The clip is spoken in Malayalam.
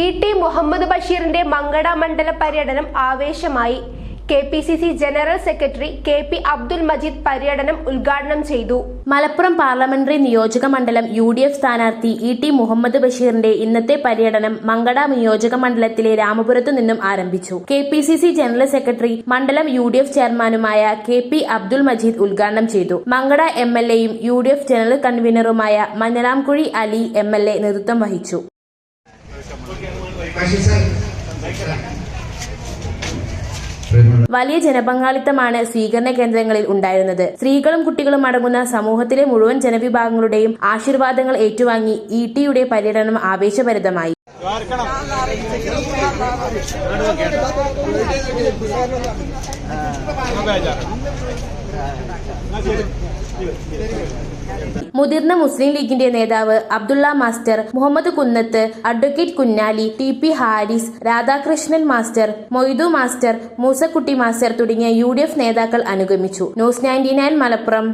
ഇ ടി മുഹമ്മദ് ബഷീറിന്റെ മങ്കട മണ്ഡല പര്യടനം ആവേശമായി. K P C C general secretary K P Abdul Majeed പര്യടനം ഉദ്ഘാടനം ചെയ്തു. മലപ്പുറം പാർലമെന്ററി നിയോജക മണ്ഡലം യു ഡി എഫ് സ്ഥാനാർത്ഥി ഇ ടി മുഹമ്മദ് ബഷീറിന്റെ ഇന്നത്തെ പര്യടനം മങ്കട നിയോജക മണ്ഡലത്തിലെ രാമപുരത്തു നിന്നും ആരംഭിച്ചു. K P C C general secretary മണ്ഡലം യു ഡി എഫ് ചെയർമാനുമായ കെ പി അബ്ദുൽ മജീദ് ഉദ്ഘാടനം ചെയ്തു. മങ്കട എം എൽ എയും U D F general കൺവീനറുമായ Manjalamkuzhi Ali M L A നേതൃത്വം വഹിച്ചു. വലിയ ജനപങ്കാളിത്തമാണ് സ്വീകരണ കേന്ദ്രങ്ങളിൽ ഉണ്ടായിരുന്നത്. സ്ത്രീകളും കുട്ടികളും അടങ്ങുന്ന സമൂഹത്തിലെ മുഴുവൻ ജനവിഭാഗങ്ങളുടെയും ആശീർവാദങ്ങൾ ഏറ്റുവാങ്ങി ഇ ടിയുടെ പര്യടനം ആവേശഭരിതമായി. മുതിർന്ന മുസ്ലിം ലീഗിന്റെ നേതാവ് Abdullah master Muhammad Kunnath advocate Kunhali T P Haris Radhakrishnan master Moythu master Moosakutty master തുടങ്ങിയ യു നേതാക്കൾ അനുഗമിച്ചു. News ninety Malappuram.